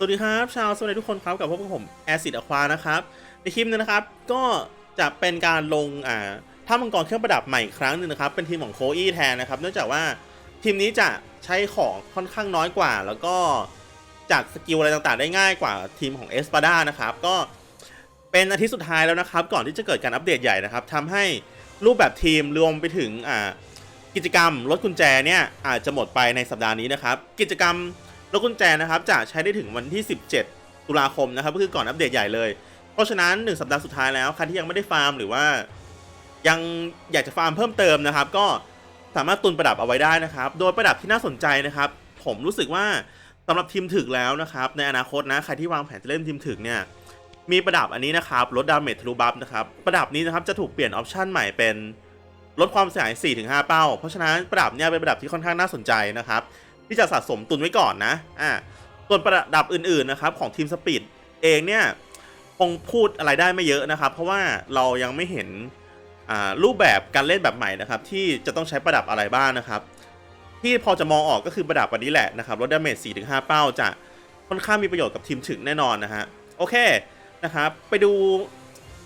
สวัสดีครับ ชาวสวัสดีทุกคนครับกับพวกผมแอซิดอควานะครับในคลิปนี้นะครับก็จะเป็นการลงอ่าถ้ามังกรเครื่องประดับใหม่อีกครั้งหนึ่งนะครับ เป็นทีมของโคอี้แทนนะครับเนื่องจากว่าทีมนี้จะใช้ของค่อนข้างน้อยกว่า แล้วก็จัดสกิลอะไรต่างๆ ได้ง่ายกว่าทีมของเอสปาดานะครับก็เป็นอาทิตย์สุดท้ายแล้วนะครับ ก่อนที่จะเกิดการอัปเดตใหญ่นะครับทำให้รูปแบบทีมรวมไปถึงอ่ากิจกรรมรถกุญแจเนี่ยอาจจะหมดไปในสัปดาห์นี้นะครับ กิจกรรม รถกุญแจนะครับจะใช้ได้ถึงวันที่ 17 ตุลาคมนะครับก็คือก่อนอัปเดตใหญ่เลย เพราะฉะนั้น 1 สัปดาห์สุดท้ายแล้วใครที่ยังไม่ได้ฟาร์มหรือว่า ยังอยากจะฟาร์มเพิ่มเติมนะครับ ก็สามารถตุนประดับเอาไว้ได้นะครับ โดยประดับที่น่าสนใจนะครับ ผมรู้สึกว่าสำหรับทีมถึกแล้วนะครับ ในอนาคตนะใครที่วางแผนจะเล่นทีมถึกเนี่ยมีประดับอันนี้นะครับลดดาเมจทะลุบัฟนะครับประดับนี้นะครับจะถูกเปลี่ยนออปชันใหม่เป็นลดความเสียหาย4-5 เป้า เพราะฉะนั้นประดับเนี่ยเป็นประดับที่ค่อนข้างน่าสนใจนะครับ ที่จะสะสมตุนไว้ก่อนนะอ่าส่วนประดับอื่นๆนะครับของทีมสปีดเองเนี่ยคงพูดอะไรได้ไม่เยอะนะครับ เพราะว่าเรายังไม่เห็นรูปแบบการเล่นแบบใหม่นะครับ ที่จะต้องใช้ประดับอะไรบ้างนะครับ ที่พอจะมองออกก็คือประดับวันนี้แหละนะครับลดดาเมจ4-5เป้าจะค่อนข้างมีประโยชน์กับทีมถึงแน่นอนนะฮะโอเคนะครับไปดู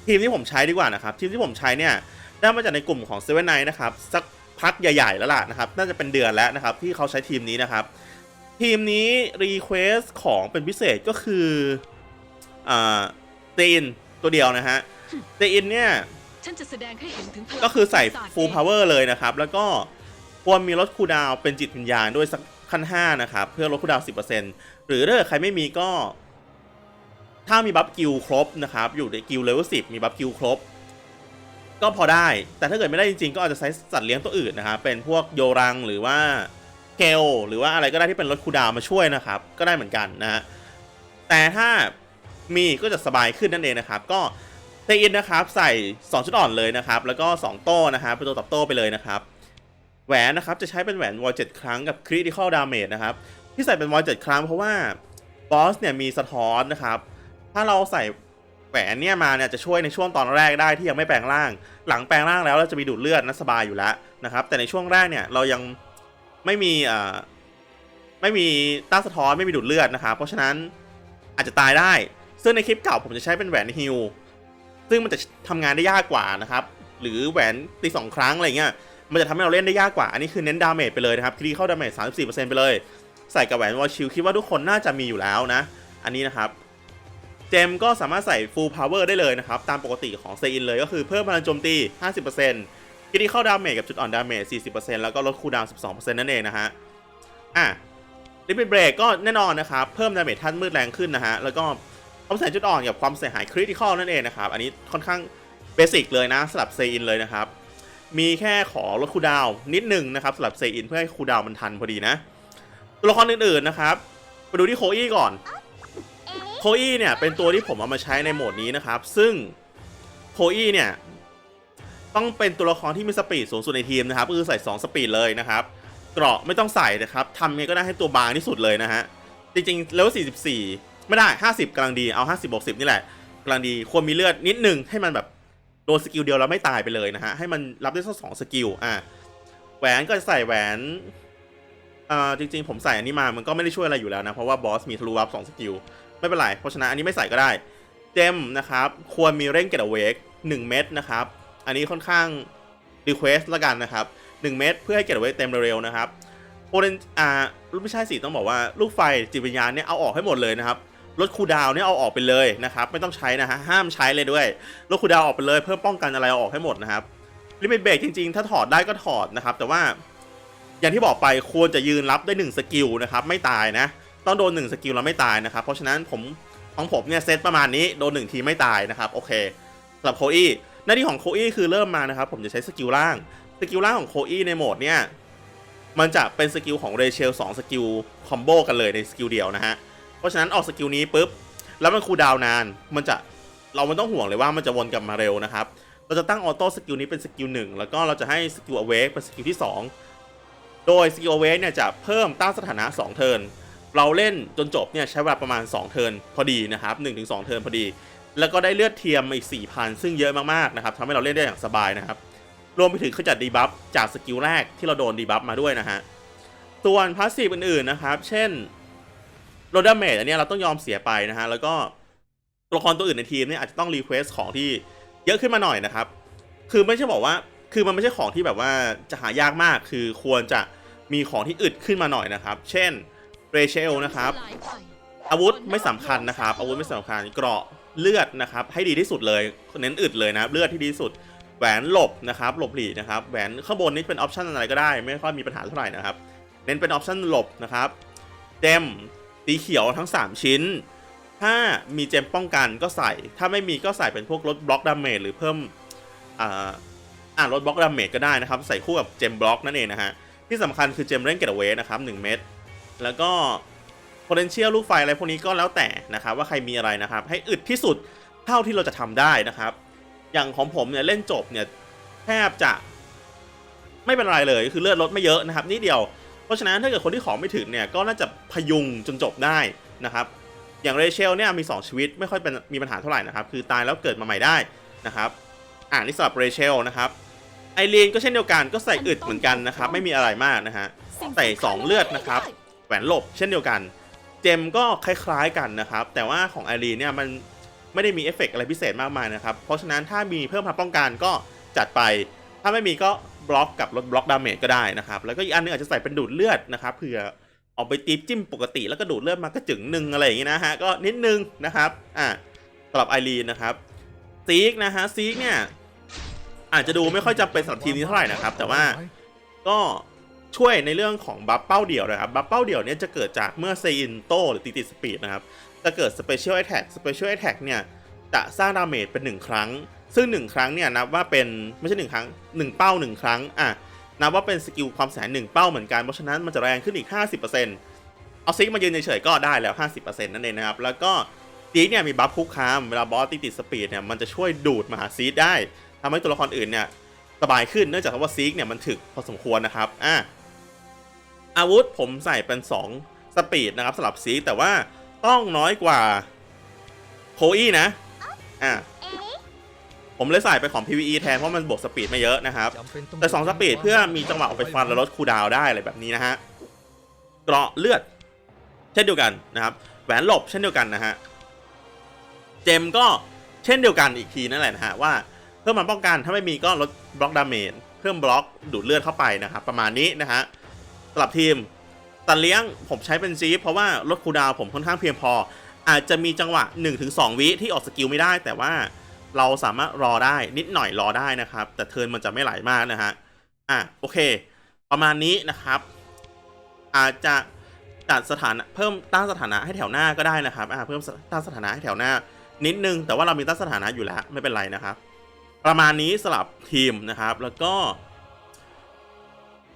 ทีมที่ผมใช้ดีกว่านะครับ ทีมที่ผมใช้เนี่ยได้มาจากในกลุ่มของเซเว่นไนนะครับสัก พักใหญ่ ๆ แล้วล่ะนะครับ น่าจะเป็นเดือนแล้วนะครับ ที่เขาใช้ทีมนี้นะครับ ทีมนี้รีเควสของเป็นพิเศษก็คืออ่าเตนตัวเดียวนะฮะเตนเนี่ยก็คือใส่ปีศาจ full เง power เลยนะครับ แล้วก็ควรมีลดคูดาวเป็นจิตวิญญาณด้วยสักขั้น5นะครับ เพื่อลดคูดาวน์10%หรือถ้าใครไม่มีก็ ถ้ามีบัฟกิลครบนะครับ อยู่ในกิลเลเวล10มีบัฟกิลครบ ก็พอได้ แต่ถ้าเกิดไม่ได้จริงๆ ก็อาจจะใช้สัตว์เลี้ยงตัวอื่นนะครับ เป็นพวกโยรังหรือว่าเกลหรือว่าอะไรก็ได้ที่เป็นลดคูดาวมาช่วยนะครับ ก็ได้เหมือนกันนะฮะ แต่ถ้ามีก็จะสบายขึ้นนั่นเองนะครับ ก็เทอินนะครับใส่ 2 ชุดอ่อนเลยนะครับ แล้วก็ 2 โต้นะครับเป็นตัวตอบโต้ไปเลยนะครับ แหวนนะครับจะใช้เป็นแหวนวอลเจ็ดครั้งกับคริติคอลดาเมจนะครับ ที่ใส่เป็นวอลเจ็ดครั้งเพราะว่าบอสเนี่ยมีสะท้อนนะครับ ถ้าเราใส่ แหวนเนี่ยมาเนี่ยจะช่วยในช่วงตอนแรกได้ที่ยังไม่แปลงร่าง หลังแปลงร่างแล้วเราจะมีดูดเลือดนะสบายอยู่แล้วนะครับแต่ในช่วงแรกเนี่ยเรายังไม่มีอ่าไม่มีต้านสะท้อนไม่มีดูดเลือดนะครับเพราะฉะนั้นอาจจะตายได้ ซึ่งในคลิปเก่าผมจะใช้เป็นแหวนฮิลซึ่งมันจะทำงานได้ยากกว่านะครับหรือแหวนตีสองครั้งอะไรเงี้ยมันจะทำให้เราเล่นได้ยากกว่า อันนี้คือเน้นดาเมจไปเลยนะครับครีเข้าดาเมจ34%ไปเลย ใส่กับแหวนวอลชิลคิดว่าทุกคนน่าจะมีอยู่แล้วนะ อันนี้นะครับ เจมก็สามารถใส่ full power ได้เลยนะครับ ตามปกติของเซอินเลยก็คือเพิ่มพลังโจมตี 50%ครีเข้าดาเมจกับจุดอ่อนดาเมจ 40%แล้วก็ลดคูลดาวน์12%นั่นเองนะฮะ อะลิมิตเบรกก็แน่นอนนะครับ เพิ่มดาเมจท่านมืดแรงขึ้นนะฮะ แล้วก็ความเสียจุดอ่อนกับความเสียหายคริติคอลนั่นเองนะครับ อันนี้ค่อนข้างเบสิกเลยนะสำหรับเซอินเลยนะครับ มีแค่ขอลดคูลดาวน์นิดหนึ่งนะครับสำหรับเซอินเพื่อให้คูลดาวน์มันทันพอดีนะ ตัวละครอื่นๆนะครับ ไปดูที่โคอี้ก่อน โคอี้เนี่ยเป็นตัวที่ผมเอามาใช้ในโหมดนี้นะครับ ซึ่งโคอี้เนี่ยต้องเป็นตัวละครที่มีสปีดสูงสุดในทีมนะครับก็คือใส่ 2 สปีดเลยนะครับเกราะไม่ต้องใส่นะครับทำไงก็ได้ให้ตัวบางที่สุดเลยนะฮะจริงๆเลเวล44 ไม่ได้ 50กำลังดีเอา 50บวก10 นี่แหละกำลังดีควรมีเลือดนิดนึงให้มันแบบโดนสกิลเดียวแล้วไม่ตายไปเลยนะฮะให้มันรับได้สักสองสกิลอะแหวนก็จะใส่แหวนอ่าจริง ๆ ผมใส่อันนี้มามันก็ไม่ได้ช่วยอะไรอยู่แล้วนะเพราะว่าบอสมีทะลุวับสองสกิล ไม่เป็นไร เพราะฉะนั้นอันนี้ไม่ใส่ก็ได้ เจมนะครับ ควรมีเร่งเกตเวก1เม็ดนะครับ อันนี้ค่อนข้างรีเควสต์ละกันนะครับ1เม็ดเพื่อให้เกตเวกเต็มเร็วๆนะครับโปรเดนอ่าไม่ใช่สิต้องบอกว่าลูกไฟจิตวิญญาณเนี่ยเอาออกให้หมดเลยนะครับลดคูดาวน์เนี่ยเอาออกไปเลยนะครับ ไม่ต้องใช้นะฮะห้ามใช้เลยด้วยลดคูดาวออกไปเลยเพื่อป้องกันอะไรเอาออกให้หมดนะครับลิมิตเบรกจริงๆ ถ้าถอดได้ก็ถอดนะครับ แต่ว่าอย่างที่บอกไปควรจะยืนรับได้1สกิลนะครับ ไม่ตายนะ ต้องโดน1สกิลแล้วไม่ตายนะครับเพราะฉะนั้นผมของผมเนี่ยเซตประมาณนี้โดน1ทีไม่ตายนะครับโอเคสำหรับโคอี้หน้าที่ของโคอี้คือเริ่มมานะครับผมจะใช้สกิลล่างสกิลล่างของโคอี้ในโหมดเนี่ยมันจะเป็นสกิลของเรเชล2สกิลคอมโบกันเลยในสกิลเดียวนะฮะเพราะฉะนั้นออกสกิลนี้ปุ๊บแล้วมันคูลดาวนานมันจะเราไม่ต้องห่วงเลยว่ามันจะวนกลับมาเร็วนะครับเราจะตั้งออโต้สกิลนี้เป็นสกิลหนึ่งแล้วก็เราจะให้สกิลอเวกเป็นสกิลที่ 2 โดยสกิลอเวกเนี่ยจะเพิ่มต้านสถานะ 2 เทิร์น เราเล่นจนจบเนี่ยใช้เวลาประมาณ 2 เทิร์นพอดีนะครับ1-2 เทิร์นพอดี แล้วก็ได้เลือดเทียมมาอีก 4,000 ซึ่งเยอะมากๆนะครับทำให้เราเล่นได้อย่างสบายนะครับ รวมไปถึงขจัดดีบัฟจากสกิลแรกที่เราโดนดีบัฟมาด้วยนะฮะส่วนพาสซีฟอื่นๆนะครับ เช่นโรดเมจอันเนี้ยเราต้องยอมเสียไปนะฮะ แล้วก็ตัวละครตัวอื่นในทีมเนี่ยอาจจะต้องรีเควสของที่เยอะขึ้นมาหน่อยนะครับ คือไม่ใช่บอกว่า คือมันไม่ใช่ของที่แบบว่าจะหายากมาก คือควรจะมีของที่อึดขึ้นมาหน่อยนะครับ เช่น เรเชลนะครับ อาวุธไม่สำคัญนะครับ อาวุธไม่สำคัญเกราะเลือดนะครับ ให้ดีที่สุดเลยเน้นอึดเลยนะเลือดที่ดีที่สุดแหวนหลบนะครับหลบหลีกนะครับแหวนข้างบนนี้เป็นออปชันอะไรก็ได้ ไม่ค่อยมีปัญหาเท่าไหร่นะครับ เน้นเป็นออปชันหลบนะครับเจมสีเขียวทั้ง 3 ชิ้น ถ้ามีเจมป้องกันก็ใส่ ถ้าไม่มีก็ใส่เป็นพวกลดบล็อกดาเมจหรือเพิ่มอ่าอ่าลดบล็อกดาเมจก็ได้นะครับ ใส่คู่กับเจมบล็อกนั่นเองนะฮะที่สำคัญคือเจมเร่งเกตเวนะครับ1เม็ด แล้วก็ potential ลูกไฟอะไรพวกนี้ก็แล้วแต่นะครับว่าใครมีอะไรนะครับ ให้อึดที่สุดเท่าที่เราจะทำได้นะครับ อย่างของผมเนี่ยเล่นจบเนี่ยแทบจะไม่เป็นไรเลยคือเลือดลดไม่เยอะนะครับนิดเดียว เพราะฉะนั้นถ้าเกิดคนที่ของไม่ถึงเนี่ยก็น่าจะพยุงจนจบได้นะครับ อย่างเรเชลเนี่ยมี 2 ชีวิตไม่ค่อยเป็นมีปัญหาเท่าไหร่นะครับ คือตายแล้วเกิดมาใหม่ได้นะครับ อ่านี่สำหรับเรเชลนะครับไอรีนก็เช่นเดียวกันก็ใส่อึดเหมือนกันนะครับ ไม่มีอะไรมากนะฮะใส่สองเลือดนะครับ แหวนหลบเช่นเดียวกัน เจมก็คล้ายๆกันนะครับ แต่ว่าของไอรีเนี่ยมันไม่ได้มีเอฟเฟกต์อะไรพิเศษมากมายนะครับ เพราะฉะนั้นถ้ามีเพิ่มพลังป้องกันก็จัดไป ถ้าไม่มีก็บล็อกกับลดบล็อกดาเมจก็ได้นะครับ แล้วก็อีกอันนึงอาจจะใส่เป็นดูดเลือดนะครับเผื่อออกไปตีจิ้มปกติแล้วก็ดูดเลือดมากระจึงหนึ่งอะไรอย่างงี้นะฮะก็นิดนึงนะครับอ่าสำหรับไอรีนนะครับซีกนะฮะซีกเนี่ยอาจจะดูไม่ค่อยจำเป็นสำหรับทีมนี้เท่าไหร่นะครับ แต่ว่าก็ ช่วยในเรื่องของบัฟเป้าเดี่ยวนะครับบัฟเป้าเดี่ยวเนี่ยจะเกิดจากเมื่อเซอินโตหรือตีติดสปีดนะครับจะเกิดสเปเชียลแอ t แทกสเปเชียลแอ t แทกเนี่ยจะสร้างดาเมจเป็น 1 ครั้ง ซึ่ง 1 ครั้งเนี่ยนับว่าเป็นไม่ใช่ 1 ครั้ง 1 เป้า 1 ครั้งอะนับว่าเป็นสกิลความแสนหนึ่งเป้าเหมือนกัน เพราะฉะนั้นมันจะแรงขึ้นอีก 50%เอาซิกมายืนเฉยๆก็ได้แล้ว 50%นั่นเองนะครับ แล้วก็ซีกเนี่ยมีบัฟคุกคามเวลาบอสตีติดสปีดเนี่ยมันจะช่วยดูดมหาซีดได้ทำให้ตัวละครอื่นเนี่ยสบายขึ้นเนื่องจากว่าซีกเนี่ยมันถึกพอสมควรนะครับอะ อาวุธผมใส่เป็น 2 สปีดนะครับสำหรับซีแต่ว่าต้องน้อยกว่าโคอี้นะ อะผมเลยใส่ไปของ PVE แทน เพราะมันบวกสปีดไม่เยอะนะครับ แต่ 2 สปีดเพื่อมีจังหวะออกไปฟันและลดคูลดาวน์ได้อะไรแบบนี้นะฮะเกราะเลือด เช่นเดียวกันนะครับแหวนหลบเช่นเดียวกันนะฮะเจมก็เช่นเดียวกันอีกทีนั่นแหละนะฮะว่าเพิ่มมันป้องกันถ้าไม่มีก็ลดบล็อกดาเมจเพิ่มบล็อกดูดเลือดเข้าไปนะครับประมาณนี้นะฮะ สำหรับทีมตัดเลี้ยงผมใช้เป็นซีฟเพราะว่าลดคูดาวผมค่อนข้างเพียงพอ อาจจะมีจังหวะ 1-2 วิที่ออกสกิลไม่ได้ แต่ว่าเราสามารถรอได้นิดหน่อยรอได้นะครับ แต่เทิร์นมันจะไม่ไหลมากนะฮะอะโอเค ประมาณนี้นะครับ อาจจะตัดสถานะเพิ่มตั้งสถานะให้แถวหน้าก็ได้นะครับอ่าเพิ่มตั้งสถานะให้แถวหน้า นิดนึงแต่ว่าเรามีตั้งสถานะอยู่แล้วไม่เป็นไรนะครับ ประมาณนี้สลับทีมนะครับ แล้วก็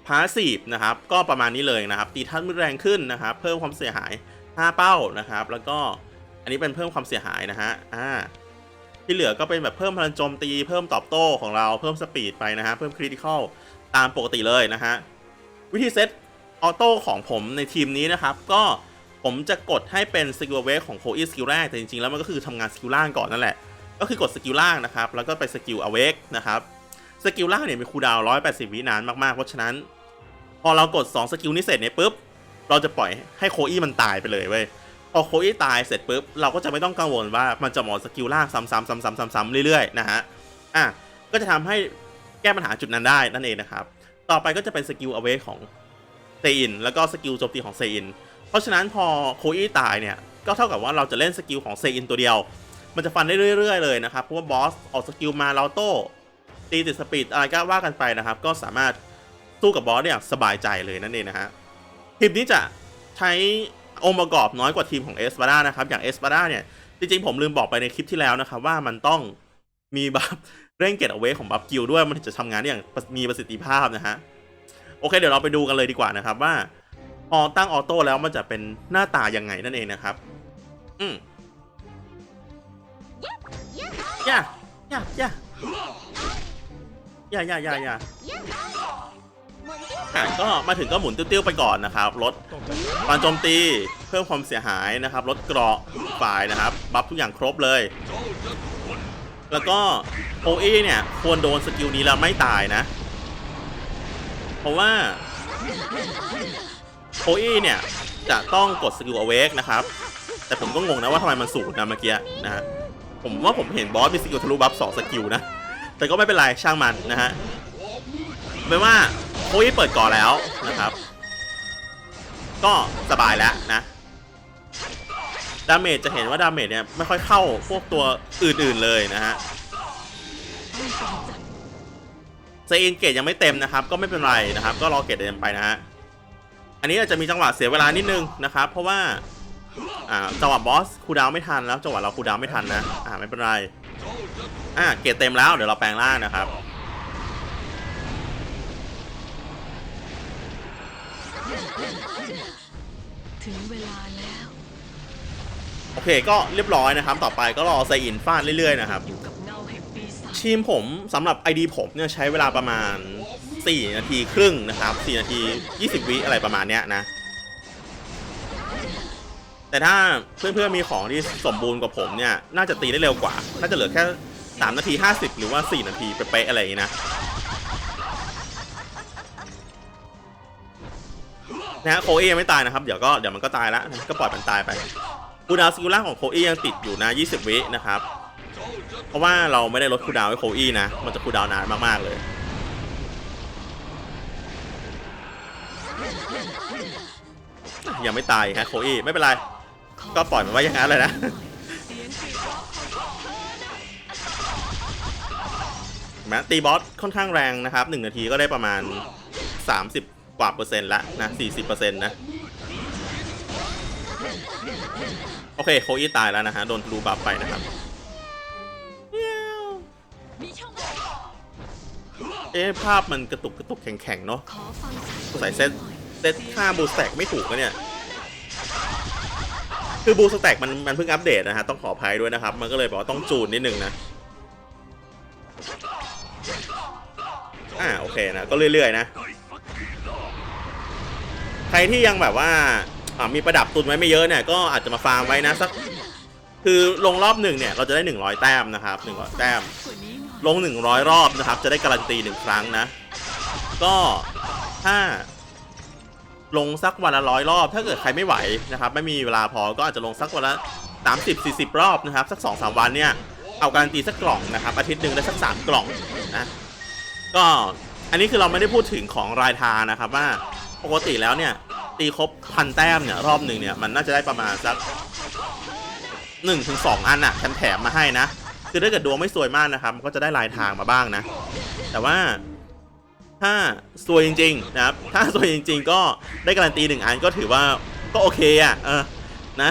พาสซีฟนะครับ ก็ประมาณนี้เลยนะครับ ตีทัดมือแรงขึ้นนะครับ เพิ่มความเสียหาย 5 เป้านะครับ แล้วก็อันนี้เป็นเพิ่มความเสียหายนะฮะ อ่า ที่เหลือก็เป็นแบบเพิ่มพลังโจมตี เพิ่มตอบโต้ของเรา เพิ่มสปีดไปนะฮะ เพิ่มคริติคอลตามปกติเลยนะฮะ วิธีเซตออโต้ของผมในทีมนี้นะครับ ก็ผมจะกดให้เป็นสกิลเวฟของโคอีสกิลแรก แต่จริงๆ แล้วมันก็คือทำงานสกิลล่างก่อนนั่นแหละ ก็คือกดสกิลล่างนะครับ แล้วก็ไปสกิลอเวกนะครับ สกิลล่างเนี่ยมีคูลดาวน์180 วินานมากๆ เพราะฉะนั้น อเรากด 2 สกิลนี้เสร็จเนี่ยปุ๊บ เราจะปล่อยให้โคอี้มันตายไปเลยเว้ย พอโคอี้ตายเสร็จปุ๊บ เราก็จะไม่ต้องกังวลว่ามันจะหมดสกิลล่างซ้ำๆซ้ำๆซ้ำๆเรื่อยๆนะฮะ อะ ก็จะทำให้แก้ปัญหาจุดนั้นได้นั่นเองนะครับ ต่อไปก็จะเป็นสกิลอเวกของเซอินแล้วก็สกิลโจมตีของเซอิน เพราะฉะนั้นพอโคอี้ตายเนี่ยก็เท่ากับว่าเราจะเล่นสกิลของเซอินตัวเดียว มันจะฟันได้เรื่อยๆเลยนะครับ เพราะว่าบอสออกสกิลมาเราโต้ตีติดสปีดอะไรก็ว่ากันไปนะครับ ก็สามารถ สู้กับบอสเนี่ยสบายใจเลยนั่นเองนะฮะทีมนี้จะใช้องค์ประกอบน้อยกว่าทีมของเอสปาดานะครับ อย่างเอสปาดาเนี่ย จริงๆ ผมลืมบอกไปในคลิปที่แล้วนะครับ ว่ามันต้องมีบัฟเร่งเกตเอาไว้ของบัฟกิลด้วยมันถึงจะทำงานได้อย่างมีประสิทธิภาพนะฮะ โอเค เดี๋ยวเราไปดูกันเลยดีกว่านะครับว่าพอตั้งออโต้แล้วมันจะเป็นหน้าตายังไงนั่นเองนะครับ อืมย่าย่าย่าย่าย่าย่าย่า อะก็มาถึงก็หมุนติ้วๆไปก่อนนะครับลดปานโจมตีเพิ่มความเสียหายนะครับลดเกราะฝ่ายนะครับ บัฟทุกอย่างครบเลย แล้วก็โอเอเนี่ยควรโดนสกิลนี้แล้วไม่ตายนะ เพราะว่าโอเอเนี่ยจะต้องกดสกิล awake นะครับ แต่ผมก็งงนะว่าทำไมมันสูงนะเมื่อกี้นะฮะผมว่าผมเห็นบอสมีสกิลทะลุบัฟสองสกิลนะ แต่ก็ไม่เป็นไรช่างมันนะฮะไม่ว่า โค้ยเปิดก่อนแล้วนะครับ ก็สบายแล้วนะดาเมจจะเห็นว่าดาเมจเนี่ยไม่ค่อยเข้าพวกตัวอื่นๆเลยนะฮะเซอินเกตยังไม่เต็มนะครับ ก็ไม่เป็นไรนะครับ ก็รอเกตเต็มไปนะฮะอันนี้อาจจะมีจังหวะเสียเวลานิดนึงนะครับ เพราะว่าอ่าจังหวะบอสคูดาวไม่ทันแล้วจังหวะเราคูดาวไม่ทันนะอ่าไม่เป็นไรอ่าเกตเต็มแล้วเดี๋ยวเราแปลงร่างนะครับ ถึงเวลาแล้ว โอเคก็เรียบร้อยนะครับ ต่อไปก็รอเซอินฟาดเรื่อยๆนะครับ อยู่กับเงาแห่งปีศาจทีมผมสำหรับ ID ผมเนี่ยใช้เวลาประมาณ 4 นาทีครึ่งนะครับ 4 นาที 20 วิอะไรประมาณเนี้ยนะ แต่ถ้าเพื่อนๆมีของที่สมบูรณ์กว่าผมเนี่ย น่าจะตีได้เร็วกว่า น่าจะเหลือแค่ 3 นาที 50 หรือว่า 4 นาทีเป๊ะๆอะไรอย่างนี้นะ นะฮะโคเอยังไม่ตายนะครับ เดี๋ยวก็เดี๋ยวมันก็ตายแล้วนะก็ปล่อยมันตายไปคูดาวสกิลล่างของโคเอยังติดอยู่นะ 20 วินะครับ เพราะว่าเราไม่ได้ลดคูดาวให้โคเอ้นะ มันจะคูดาวนานมากๆเลยยังไม่ตายฮะโคเอไม่เป็นไร ก็ปล่อยมันไว้อย่างนั้นเลยนะเสียงกรีดร้องของพวกเธอน่ะเห็นไหมตีบอสค่อนข้างแรงนะครับ 1 นาทีก็ได้ประมาณ 30 กว่าเปอร์เซ็นต์ละนะ40เปอร์เซ็นต์นะโอเคโคอี้ตายแล้วนะฮะ โดนทะลุบัฟไปนะครับ เอ๊ะภาพมันกระตุกกระตุกแข็งๆ เนาะขอฟังสงสัยเซตเซตค่าบูสแต็กไม่ถูกนะเนี่ย คือบูสแต็กมันมันเพิ่งอัปเดตนะฮะ ต้องขออภัยด้วยนะครับ มันก็เลยบอกว่าต้องจูนนิดนึงนะ อ่าโอเคนะ ก็เรื่อยๆ นะ ใครที่ยังแบบว่ามีประดับตุนไว้ไม่เยอะเนี่ยก็อาจจะมาฟาร์มไว้นะสักคือลงรอบหนึ่งเนี่ยเราจะได้ 100 แต้มนะครับ100แต้มกว่านี้หน่อยลง 100 รอบนะครับ จะได้การันตีหนึ่งครั้งนะ ก็ถ้าลงสักวันละร้อยรอบ ถ้าเกิดใครไม่ไหวนะครับ ไม่มีเวลาพอก็อาจจะลงสักวันละ30 40 รอบนะครับ สัก2-3วันเนี่ยเอาการันตีสักกล่องนะครับ อาทิตย์หนึ่งได้สัก 3 กล่องนะก็อันนี้คือเราไม่ได้พูดถึงของรายทางนะครับว่า ปกติแล้วเนี่ย ตีครบพันแต้มเนี่ย รอบหนึ่งเนี่ย มันน่าจะได้ประมาณสัก1นถึงสอันอะแถมแถมมาให้นะ คือถ้าเกิดดวงไม่สวยมากนะครับมันก็จะได้ลายทางมาบ้างนะ แต่ว่าถ้าสวยจริง ๆ นะครับ ถ้าสวยจริง ๆ ก็ได้การันตีหนึ่งอันก็ถือว่าก็โอเคอะเออนะ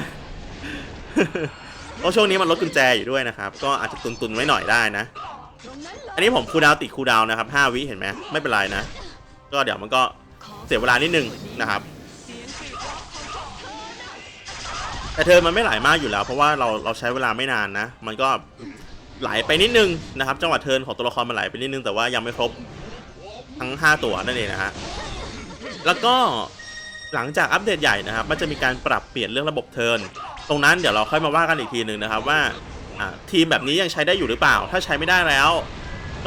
เพราะช่วงนี้มันลดกุญแจอยู่ด้วยนะครับ ก็อาจจะตุนๆไว้หน่อยได้นะ อันนี้ผมคูดาวติดคูดาวนะครับ 5 วิเห็นไหมไม่เป็นไรนะ ก็เดี๋ยวมันก็ เสียเวลานิดนึงนะครับเสียงกรีดร้องของพวกเธอน่ะแต่เธอมันไม่ไหลมากอยู่แล้ว เพราะว่าเราเราใช้เวลาไม่นานนะ มันก็ไหลไปนิดนึงนะครับจังหวะเทิร์นของตัวละครมันไหลไปนิดนึงแต่ว่ายังไม่ครบทั้ง 5 ตัวนั่นเองนะฮะแล้วก็หลังจากอัปเดตใหญ่นะครับ มันจะมีการปรับเปลี่ยนเรื่องระบบเทิร์นตรงนั้นเดี๋ยวเราค่อยมาว่ากันอีกทีหนึ่งนะครับว่าทีมแบบนี้ยังใช้ได้อยู่หรือเปล่า ถ้าใช้ไม่ได้แล้ว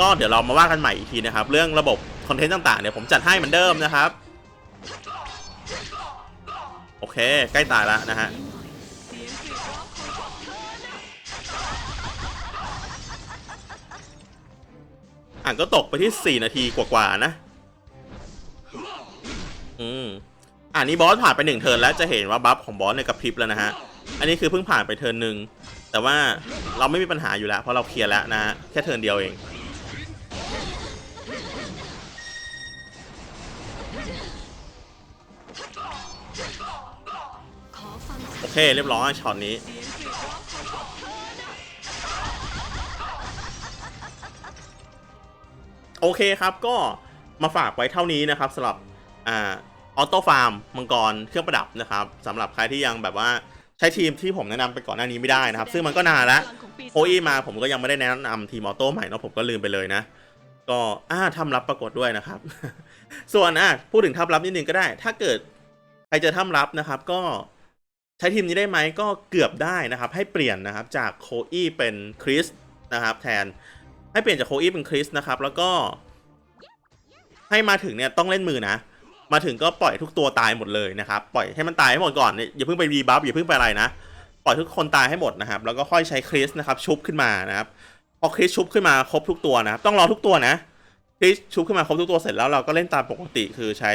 ก็เดี๋ยวเรามาว่ากันใหม่อีกทีนะครับ เรื่องระบบคอนเทนต์ต่างๆเนี่ยผมจัดให้เหมือนเดิมนะครับ เค ใกล้ตายแล้วนะฮะเสียงกรีดร้องของพวกเธอน่ะอะก็ตกไปที่ 4 นาทีกว่าๆนะ อืมอันนี้บอสผ่านไปหนึ่งเทิร์นแล้วจะเห็นว่าบัฟของบอสในยกระพริบแล้วนะฮะ อันนี้คือเพิ่งผ่านไปเทิร์นหนึ่งแต่ว่าเราไม่มีปัญหาอยู่แล้วเพราะเราเคลียร์แล้วนะฮะแค่เทิร์นเดียวเอง เคเรียบร้อยช็อตนี้ โอเคครับก็มาฝากไว้เท่านี้นะครับสำหรับอ่าออโต้ฟาร์มมังกรเครื่องประดับนะครับสำหรับใครที่ยังแบบว่าใช้ทีมที่ผมแนะนำไปก่อนหน้านี้ไม่ได้นะครับ ซึ่งมันก็นานล้วโคอีมาผมก็ยังไม่ได้แนะนำทีมออโต้ใหม่เนาะผมก็ลืมไปเลยนะก็อ่าทำรับปรากฏด้วยนะครับ ส่วนอะพูดถึงทำรับนิดนึงก็ได้ ถ้าเกิดใครจอทำรับนะครับก็ ใช้ทีมนี้ได้ไหมก็เกือบได้นะครับ ให้เปลี่ยนนะครับจากโคอีเป็นคริสนะครับแทนให้เปลี่ยนจากโคอีเป็นคริสนะครับแล้วก็ให้มาถึงเนี่ยต้องเล่นมือนะ มาถึงก็ปล่อยทุกตัวตายหมดเลยนะครับ ปล่อยให้มันตายให้หมดก่อนเนี่ยอย่าเพิ่งไปรีบัฟอย่าเพิ่งไปอะไรนะปล่อยทุกคนตายให้หมดนะครับ แล้วก็ค่อยใช้คริสนะครับชุบขึ้นมานะครับพอคริสชุบขึ้นมาครบทุกตัวนะครับต้องรอทุกตัวนะคริสชุบขึ้นมาครบทุกตัวเสร็จแล้วเราก็เล่นตามปกติคือใช้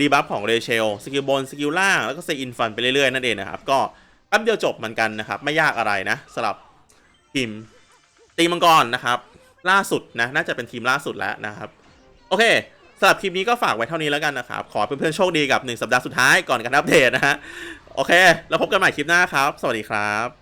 ดีบัฟของเรเชลสกิลบนสกิลล่างแล้วก็เซอินฟันไปเรื่อยๆนั่นเองนะครับ ก็แป๊บเดียวจบเหมือนกันนะครับ ไม่ยากอะไรนะสำหรับทีมตีมังกรนะครับ ล่าสุดนะน่าจะเป็นทีมล่าสุดแล้วนะครับ โอเคสำหรับคลิปนี้ก็ฝากไว้เท่านี้แล้วกันนะครับ ขอเพื่อนๆโชคดีกับ 1 สัปดาห์สุดท้ายก่อนการอัปเดตนะฮะโอเค แล้วพบกันใหม่คลิปหน้าครับ สวัสดีครับ